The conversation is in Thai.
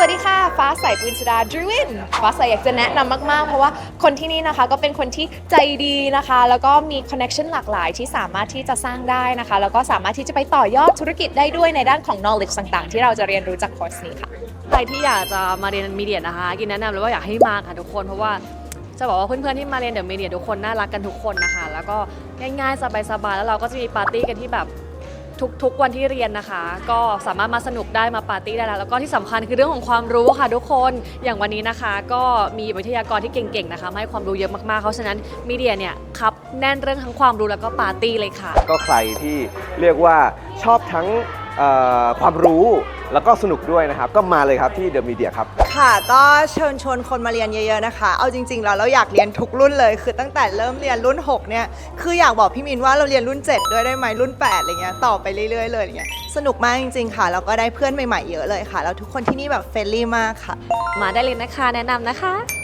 วัสดีค่ะ ฟ้าใสปุญชดาดรวิน ฟ้าใสอยากจะแนะนำมาก ๆ เพราะว่าคนที่นี่นะคะก็เป็นคนที่ใจดีนะคะ แล้วก็มีคอนเน็ชันหลากหลายที่สามารถที่จะสร้างได้นะคะ แล้วก็สามารถที่จะไปต่อยอดธุรกิจได้ด้วยในด้านของ knowledge ต่าง ๆ ที่เราจะเรียนรู้จากคอร์สนี้ค่ะ ใครที่อยากจะมาเรียนมีเดียนะคะ กินแนะนำเลยว่าอยากให้มาค่ะทุกคน เพราะว่าจะบอกว่าเพื่อนๆที่มาเรียนเดี๋ยวมีเดียทุกคนน่ารักกันทุกคนนะคะ แล้วก็ง่ายๆสบายๆแล้วเราก็จะมีปาร์ตี้กันที่แบบ ทุกๆวันที่เรียนนะคะ ก็สามารถมาสนุกได้มาปาร์ตี้ได้แล้วแล้วก็ที่สำคัญคือเรื่องของความรู้ค่ะทุกคนอย่างวันนี้นะคะ ก็มีวิทยากรที่เก่งๆนะคะมาให้ความรู้เยอะมากๆเพราะฉะนั้นมีเดียเนี่ยครับแน่นเรื่องทั้งความรู้แล้วก็ปาร์ตี้เลยค่ะ ก็ใครที่เรียกว่าชอบทั้ง ความรู้แล้วก็สนุกด้วยนะครับ ก็มาเลยครับที่เดอะมีเดียครับ ค่ะก็เชิญชวนคนมาเรียนเยอะๆนะคะ เอาจริงๆแล้วเราอยากเรียนทุกรุ่นเลย คือตั้งแต่เริ่มเรียนรุ่น 6 เนี่ย คืออยากบอกพี่มินว่าเราเรียนรุ่น 7 ด้วยได้ไหมรุ่น 8 อะไรเงี้ย ต่อไปเรื่อยๆเลยอย่างเงี้ย สนุกมากจริงๆค่ะ แล้วก็ได้เพื่อนใหม่ๆเยอะเลยค่ะ แล้วทุกคนที่นี่แบบเฟรนลี่มากค่ะ มาได้เลยนะคะ แนะนำนะคะ